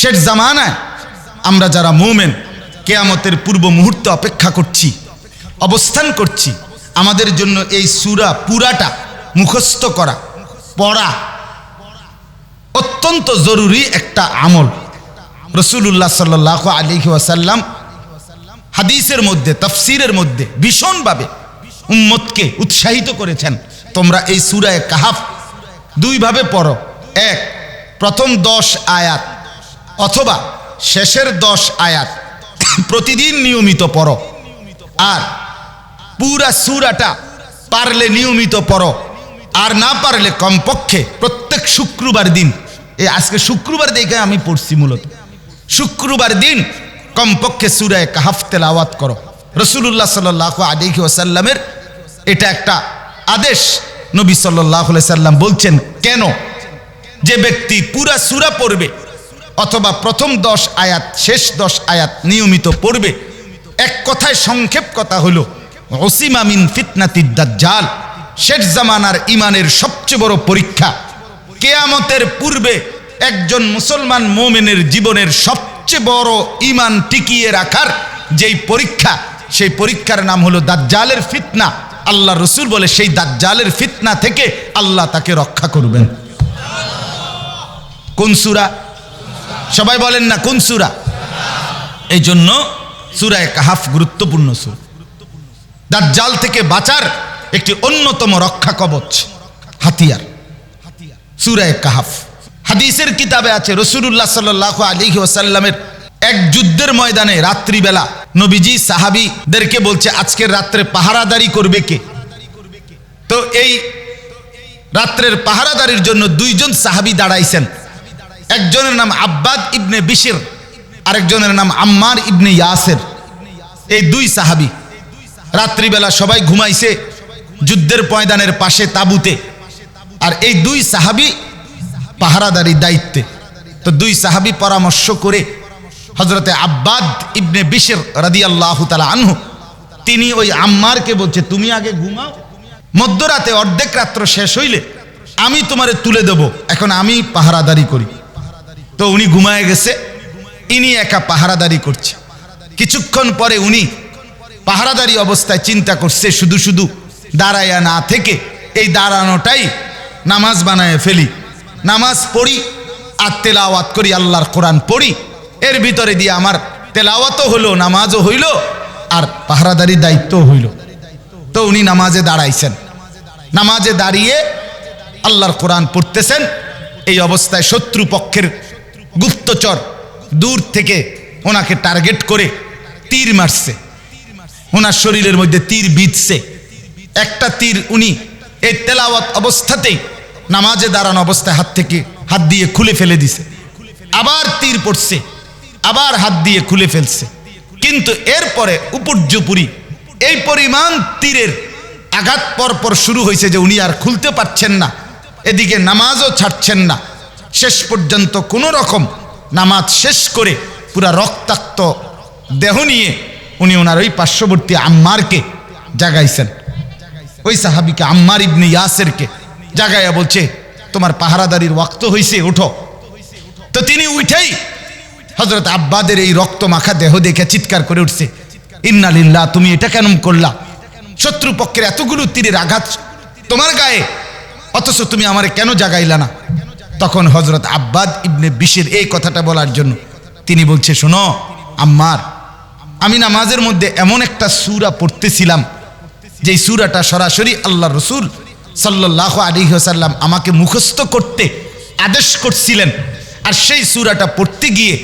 শেষ জামানায় আমরা যারা মোমেন, কেয়ামতের পূর্ব মুহূর্ত অপেক্ষা করছি, অবস্থান করছি, আমাদের জন্য এই সুরা পুরাটা মুখস্থ করা, পড়া অত্যন্ত জরুরি একটা আমল। রসুল্লাহ সাল্লাহ আলী ওয়াসাল্লাম হাদিসের মধ্যে, তফসিরের মধ্যে ভীষণভাবে উম্মতকে উৎসাহিত করেছেন। তোমরা এই সুরায় কাহাফ দুইভাবে পড়ো। এক, প্রথম দশ আয়াত। অথবা শেষের দশ আয়াত প্রতিদিন নিয়মিত পড়ো। আর পুরা সুরাটা পারলে নিয়মিত পড়ো। আর না পারলে কমপক্ষে প্রত্যেক শুক্রবার দিন, এই আজকে শুক্রবার দেখে আমি পড়ছি মূলত। শুক্রবার দিন কমপক্ষে সুরায় কাহাফ তেলাওয়াত করো। রসুল্লাহ সাল আলিহি ওসাল্লামের এটা একটা আদেশ নবী সাল্লাহ সাল্লাম বলছেন, কেন? যে ব্যক্তি পুরা সুরা পড়বে অথবা প্রথম দশ আয়াত, শেষ দশ আয়াত নিয়মিত পড়বে। এক কথায় সংক্ষেপ কথা হলো ওসিমামিন ফিতনাতিদ্দাজ্জাল শেষ জামানার ইমানের সবচেয়ে বড় পরীক্ষা। কেয়ামতের পূর্বে একজন মুসলমান মোমেনের জীবনের সবচেয়ে বড় ইমান টিকিয়ে রাখার যেই পরীক্ষা, সেই পরীক্ষার নাম হলো দাজ্জালের ফিতনা। আল্লাহ রসুল বলে, সেই দাজ্জালের ফিতনা থেকে আল্লাহ তাকে রক্ষা করবেন। কোন সুরা? সবাই বলেন না, কোন সুরা? এই জন্য সুরায় কাহাফ গুরুত্বপূর্ণ সুর। দাজ্জাল থেকে বাঁচার একটি অন্যতম রক্ষা কবচ, হাতিয়ার। সুরায় কাহাফ হাদিসের কিতাবে আছে রসুল্লাহ সাল্লাহ আলী ওসাল্লামের এক যুদ্ধের ময়দানে রাত্রিবেলা নবীজি সাহাবিদেরকে বলছে, আজকের রাত্রে পাহারাদারি করবে কে? তো এই রাত্রের পাহারাদারির জন্য দুইজন সাহাবি দাঁড়াইছেন। একজনের নাম আব্বাদ ইবনে বিশির, আরেকজনের নাম আম্মার ইবনে ইয়াসের। এই দুই সাহাবি রাত্রিবেলা সবাই ঘুমাইছে যুদ্ধের ময়দানের পাশে তাবুতে। আর এই দুই সাহাবি পাহারাদারি দায়িত্বে। তো দুই সাহাবি পরামর্শ করে হজরতে আব্বাদ ইবনে বিশের রাদি আল্লাহ তালা আনহু, তিনি ওই আম্মারকে বলছে, তুমি আগে ঘুমাও, মধ্যরাতে অর্ধেক রাত্র শেষ হইলে আমি তোমারে তুলে দেব, এখন আমি পাহারাদারি করি। তো উনি ঘুমায় গেছে। ইনি একা পাহারাদারি করছে। কিছুক্ষণ পরে উনি পাহারাদারি অবস্থায় চিন্তা করছে, শুধু শুধু দাঁড়াইয়া না থেকে এই দাঁড়ানোটাই নামাজ বানায় ফেলি। নামাজ পড়ি আর তেলাওয়াত করি, আল্লাহর কোরআন পড়ি। এর ভিতরে দিয়ে আমার তেলাওয়াতও হইল নামাজও হইল আর পাহারাদারি দায়িত্বও হইল। তো উনি নামাজে দাঁড়াইছেন। নামাজে দাঁড়িয়ে আল্লাহর কোরআন পড়তেছেন। এই অবস্থায় শত্রু পক্ষের গুপ্তচর দূর থেকে ওনাকে টার্গেট করে তীর মারছে। ওনার শরীরের মধ্যে তীর বিঁধছে। একটা তীর উনি এই তেলাওয়াত অবস্থাতেই নামাজে দাঁড়ানো অবস্থায় হাত থেকে, হাত দিয়ে খুলে ফেলে দিছে। আবার তীর পড়ছে, আবার হাত দিয়ে খুলে ফেলছে। কিন্তু এরপরে উপর্যপুরি এই পরিমাণ তীরের আঘাত পর পর শুরু হয়েছে যে উনি আর খুলতে পারছেন না। এদিকে নামাজও ছাড়ছেন না। শেষ পর্যন্ত কোনো রকম নামাজ শেষ করে পুরা রক্তাক্ত দেহ নিয়ে উনি ওনার ওই পার্শ্ববর্তী আম্মারকে জাগাইছেন। ওই সাহাবিকে আম্মার ইবনে ইয়াসেরকে জাগাইয়া বলছে, তোমার পাহারাদারির ওয়াক্ত হয়েছে উঠো। তো তিনি উঠেই হজরত আব্বাদের এই রক্ত মাখা দেহ দেখে চিৎকার করে উঠছে ইন্নালিল্লাহ তুমি এটা কেন করলা? শত্রুপক্ষের এতগুলো তীরের আঘাত তোমার গায়ে, অথচ তুমি আমারে কেন জাগাইলা না? তখন হজরত আব্বাদ ইবনে বিশের এই কথাটা বলার জন্য তিনি বলছে, শোনো, আম্মার, আমি নামাজের মধ্যে এমন একটা সুরা পড়তেছিলাম যে সুরাটা সরাসরি আল্লাহ রসুল সাল্লাহ আলী সাল্লাম আমাকে মুখস্থ করতে আদেশ করছিলেন। আর সেই সুরাটা পড়তে গিয়ে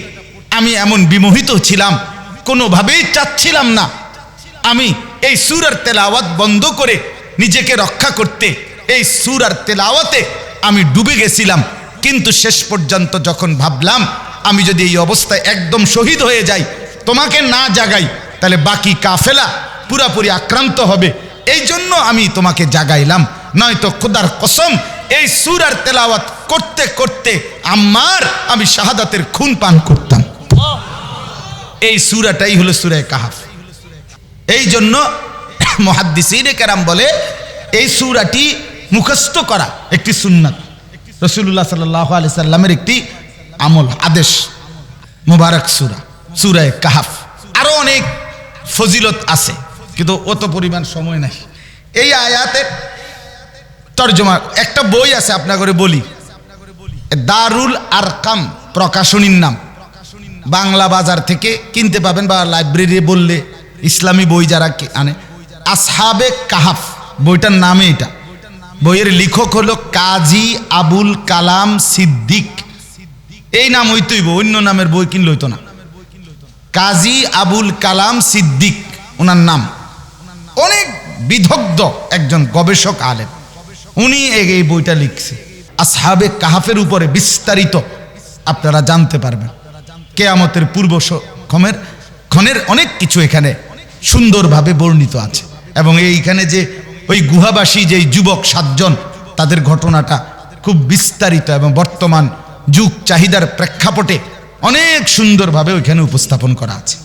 আমি এমন বিমোহিত ছিলাম, কোনোভাবেই চাচ্ছিলাম না। আমি এই সুরার তেলাওয়াত বন্ধ করে নিজেকে রক্ষা করতে, এই সুরার তেলাওয়াতে আমি ডুবে গেছিলাম। কিন্তু শেষ পর্যন্ত যখন ভাবলাম, আমি যদি এই অবস্থায় একদম শহীদ হয়ে যাই, তোমাকে না জাগাই, তাহলে বাকি কাফেলা পুরাপুরি আক্রান্ত হবে। এই জন্য আমি তোমাকে জাগাইলাম। নয়তো খুদার কসম, এই সুরার তেলাওয়াত করতে করতে আমার আমি শাহাদাতের খুন পান করতাম। এই সুরাটাই হলো সুরায় কাহাফ। এই জন্য মহাদ্দিসিন কেরাম বলে, এই সুরাটি মুখস্থ করা একটি সুন্নাত। রসুল্লাহ সাল্লাহ আলি সাল্লামের একটি আমল, আদেশ। মুবারক সুরা, সুরায় কাহাফ। আরও অনেক ফজিলত আছে, কিন্তু অত পরিমাণ সময় নাই। এই আয়াতের তর্জমা, একটা বই আছে আপনার করে বলি। দারুল আরকাম, প্রকাশনীর নাম। বাংলা বাজার থেকে কিনতে পাবেন বা লাইব্রেরি বললে ইসলামী বই যারা আনে। আসহাবে কাহাফ, বইটার নামে এটা। বইয়ের লেখক হলো কাজী আবুল কালাম সিদ্দিক। এই নাম হইতইব অন্য নামের বই কিনলে হইতো না। কাজী আবুল কালাম সিদ্দিক, ওনার নাম। অনেক বিদগ্ধ একজন গবেষক আলেম। উনি এই বইটা লিখছে। আসহাবে কাহাফের উপরে বিস্তারিত আপনারা জানতে পারবেন। কেয়ামতের পূর্ব ক্ষমের ক্ষণের অনেক কিছু এখানে সুন্দরভাবে বর্ণিত আছে। এবং এইখানে যে ওই গুহাবাসী যেই যুবক সাতজন, তাদের ঘটনাটা খুব বিস্তারিত এবং বর্তমান যুগ চাহিদার প্রেক্ষাপটে অনেক সুন্দরভাবে ওইখানে উপস্থাপন করা আছে।